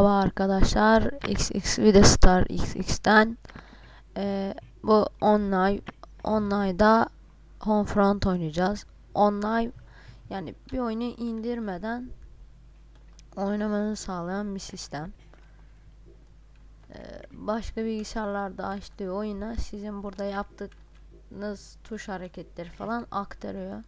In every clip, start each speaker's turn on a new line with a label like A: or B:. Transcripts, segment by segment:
A: Merhaba arkadaşlar. XX Videstar XX'ten Ee, bu online online'da Homefront oynayacağız. Online yani bir oyunu indirmeden oynamanızı sağlayan bir sistem. Ee, başka bilgisayarlarda açtığı oyuna sizin burada yaptığınız tuş hareketleri falan aktarıyor.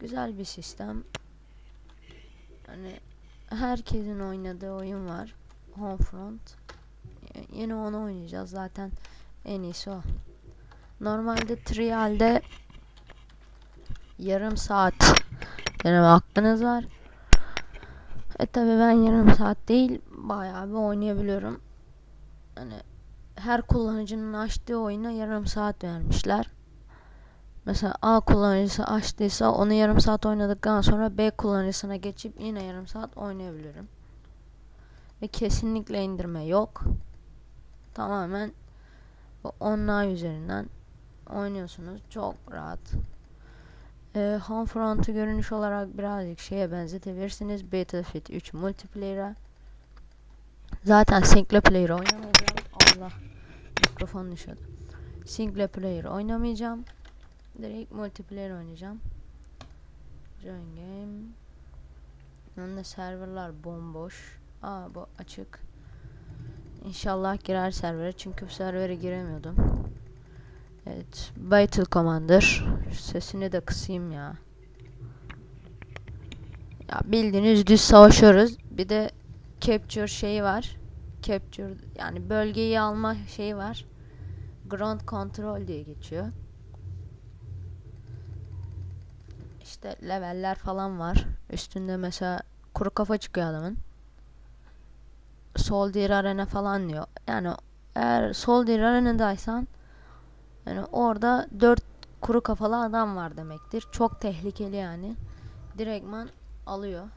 A: Güzel bir sistem. Hani herkesin oynadığı oyun var. Homefront. Y- Yine onu oynayacağız zaten en iyisi o. Normalde trialde yarım saat deneme hakkınız var. E tabi ben yarım saat değil bayağı bir oynayabiliyorum. Hani her kullanıcının açtığı oyuna yarım saat vermişler. Mesela A kullanıcısı açtıysa onu yarım saat oynadıktan sonra B kullanıcısına geçip yine yarım saat oynayabilirim. Ve kesinlikle indirme yok. Tamamen online üzerinden oynuyorsunuz. Çok rahat. Ee, Homefront'u görünüş olarak birazcık şeye benzetebilirsiniz. Battlefield 3 multiplayer'a. Zaten single player oynamayacağım. Allah. Mikrofon düşüyordu. Single player oynamayacağım. Direkt multiplayer oynayacağım. Join game. Yanında serverlar bomboş. Aa bu açık. İnşallah girer servere çünkü bu servere giremiyordum. Evet. Battle Commander. Sesini de kısayım ya. Ya bildiğiniz düz savaşıyoruz. Bir de capture şeyi var. Capture yani bölgeyi alma şeyi var. Ground control diye geçiyor. İşte leveller falan var. Üstünde mesela kuru kafa çıkıyor adamın. Soldier Arena falan diyor. Yani eğer Soldier Arena'daysan yani orada dört kuru kafalı adam var demektir. Çok tehlikeli yani. Direktman alıyor.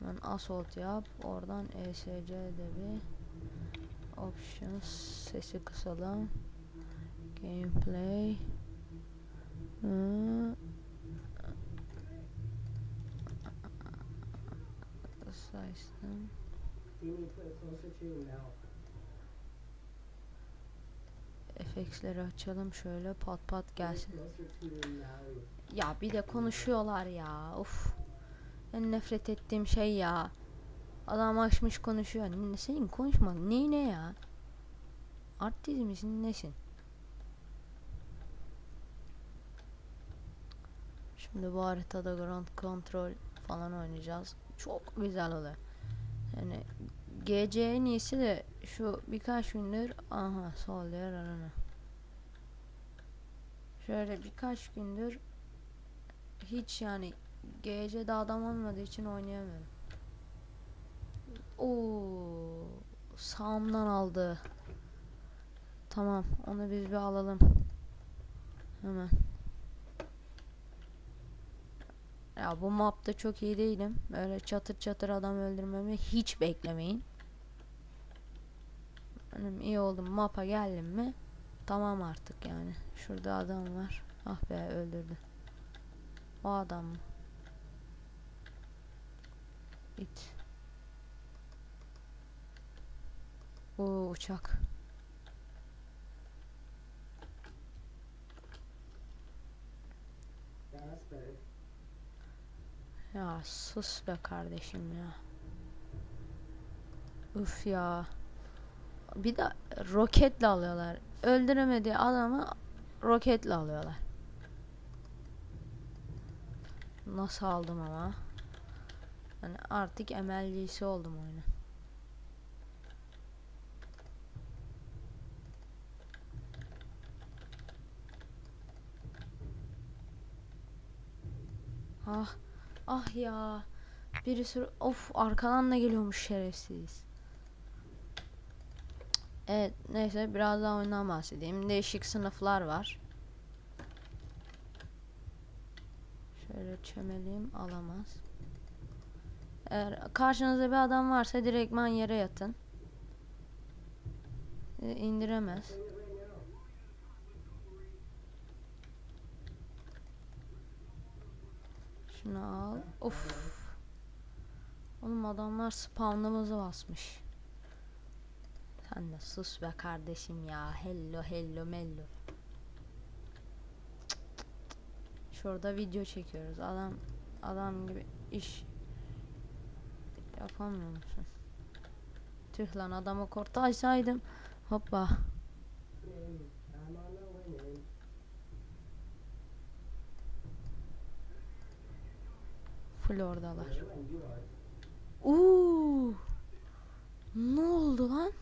A: Hemen assault yap. Oradan ESC'de bir options sesi kısalım. Gameplay. Hı.
B: Your mouth.
A: FX'leri açalım şöyle pat pat gelsin. Ya bir de konuşuyorlar ya. Uf. En nefret ettiğim şey ya. Adam açmış konuşuyor. Ne- Senin konuşman ne ne ya? Artist misin nesin? Şimdi bu haritada ground control falan oynayacağız. Çok güzel oluyor. Yani GC en iyisi de şu birkaç gündür aha sol yer arana. Şöyle birkaç gündür hiç yani GC'de adam olmadığı için oynayamıyorum. Oo, sağımdan aldı. Tamam, onu biz bir alalım. Hemen. Ya bu mapta çok iyi değilim. Böyle çatır çatır adam öldürmemi hiç beklemeyin. Benim iyi oldum. Mapa geldim mi? Tamam artık yani. Şurada adam var. Ah be öldürdü. O adam mı? İt. Oo uçak.
B: That's better.
A: Ya sus be kardeşim ya. Üf ya. Bir de roketle alıyorlar. Öldüremediği adamı roketle alıyorlar. Nasıl aldım ama? Hani artık MLG'si oldum oyunun. Ah Ah ya. Birisi of arkadan da geliyormuş şerefsiz. Evet neyse biraz daha oyundan bahsedeyim. Değişik sınıflar var. Şöyle çömeleyim alamaz. Eğer karşınızda bir adam varsa direktman yere yatın. E, indiremez. Adamlar spawnımızı basmış. Sen de sus be kardeşim ya. Hello hello mello. Şurada video çekiyoruz. Adam adam gibi iş yapamıyor musun? Tüh lan adamı kurtarsaydım. Hoppa. Full oradalar. Uuu. Ne oldu lan?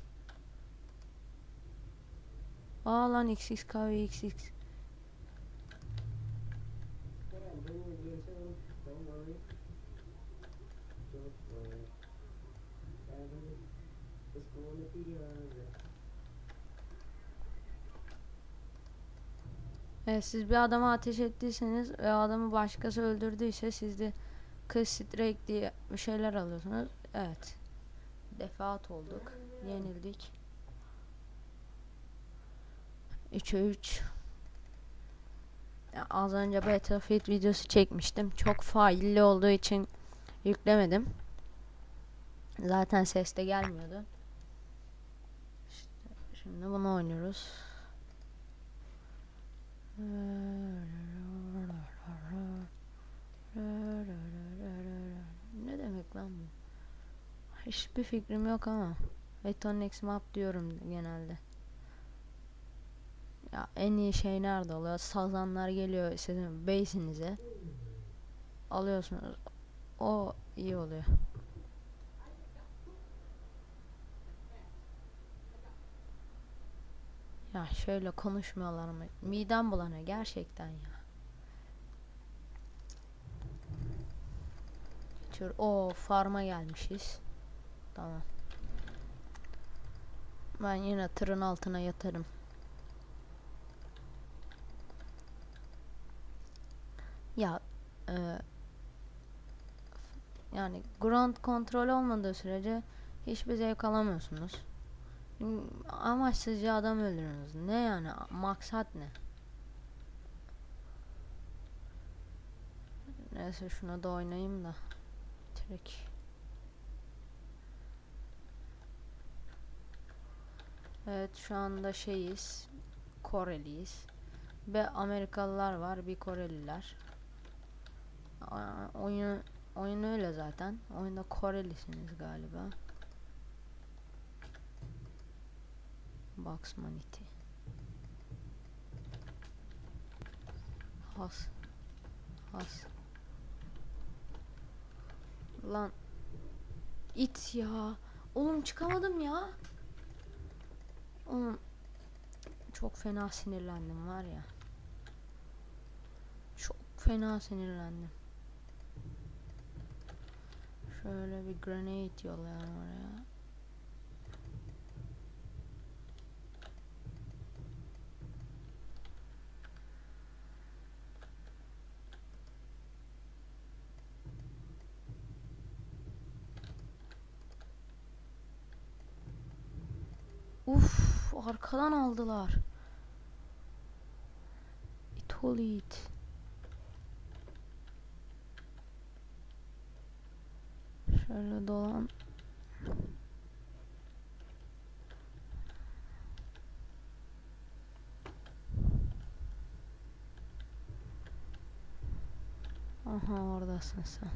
A: Aa lan XX kahve XX. Evet, siz bir adama ateş ettiyseniz ve adamı başkası öldürdüyse siz de strike diye bir şeyler alıyorsunuz. Evet. Defaat olduk. Yenildik. 3'e 3. Ya, az önce Battlefield videosu çekmiştim. Çok failli olduğu için yüklemedim. Zaten ses de gelmiyordu. İşte şimdi bunu oynuyoruz. Lan bu? Hiçbir fikrim yok ama. Betonex map diyorum genelde. Ya en iyi şey nerede oluyor? Sazanlar geliyor sizin base'inize. Alıyorsunuz. O iyi oluyor. Ya şöyle konuşmuyorlar mı? Midem bulanıyor gerçekten ya. Geçiyor. O farma gelmişiz. Tamam. Ben yine tırın altına yatarım. Ya e, yani ground kontrol olmadığı sürece hiçbir zevk alamıyorsunuz. Amaçsızca adam öldürüyorsunuz. Ne yani? Maksat ne? Neyse şuna da oynayayım da. Trik. Evet şu anda şeyiz. Koreliyiz. Ve Amerikalılar var, bir Koreliler. Oyunu oyun öyle zaten. Oyunda Korelisiniz galiba. Box Manity. Has. Has. Lan. it ya. Oğlum çıkamadım ya. Oğlum. Çok fena sinirlendim var ya. Çok fena sinirlendim. Şöyle bir grenade yollayalım oraya. Uf, arkadan aldılar. It ol it. Şöyle dolan. Aha oradasın sen.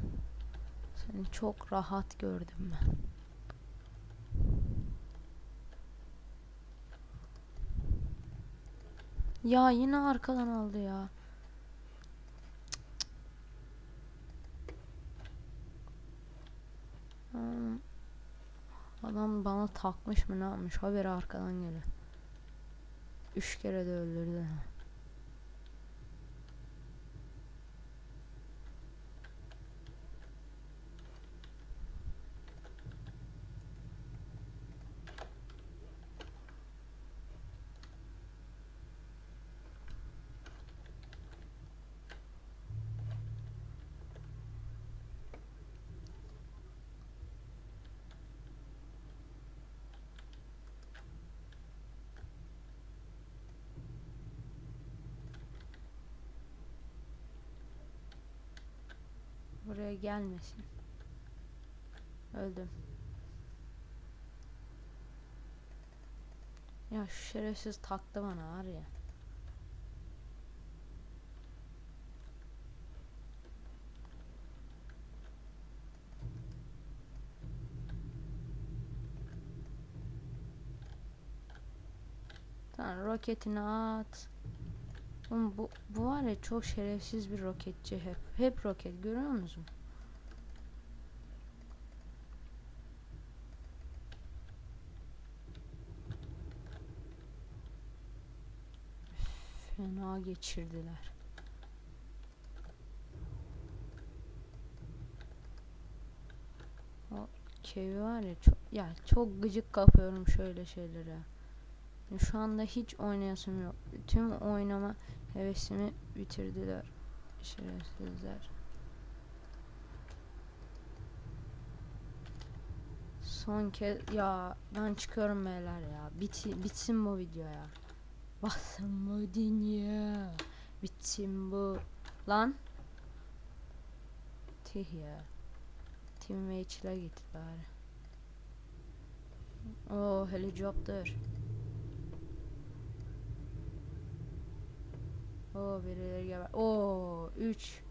A: Seni çok rahat gördüm ben. Ya yine arkadan aldı ya. Hmm. Adam bana takmış mı ne yapmış haberi arkadan geliyor. Üç kere de öldürdü. Buraya gelmesin. Öldüm. Ya şu şerefsiz taktı bana var ya. Tamam roketini at. Oğlum bu, bu var ya çok şerefsiz bir roketçi hep. Hep roket görüyor musun? Fena geçirdiler. O kevi var ya çok ya çok gıcık kapıyorum şöyle şeylere. Şu anda hiç oynayasım yok. Tüm oynama hevesimi bitirdiler. Şerefsizler. Son kez ya ben çıkıyorum beyler ya. Biti, bitsin bu video ya. Basın bu dünya. Bitsin bu. Lan. Tih ya. Teammate'le git bari. Oo helikopter. Oo birileri geber. Oo 3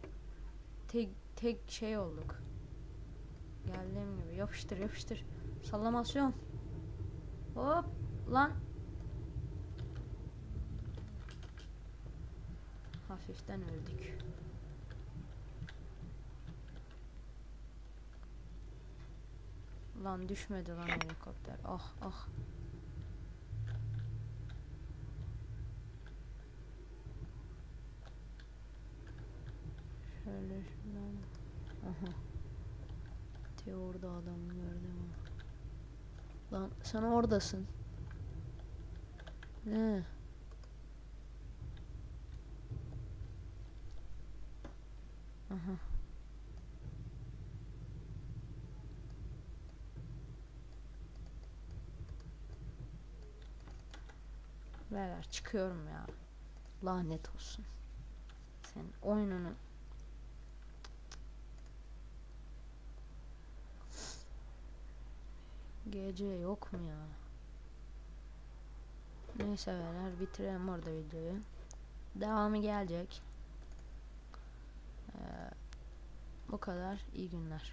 A: tek tek şey olduk. Geldiğim gibi yapıştır yapıştır. Sallamasyon. Hop lan. Hafiften öldük. Lan düşmedi lan helikopter. Ah ah. Şöyle şuradan. Aha. Te orada adamı gördüm. Lan sen oradasın. Ne? Aha. Beyler çıkıyorum ya. Lanet olsun. Senin oyununu Gece yok mu ya? Neyse beyler bitirelim orada videoyu. Devamı gelecek. Ee, bu kadar. İyi günler.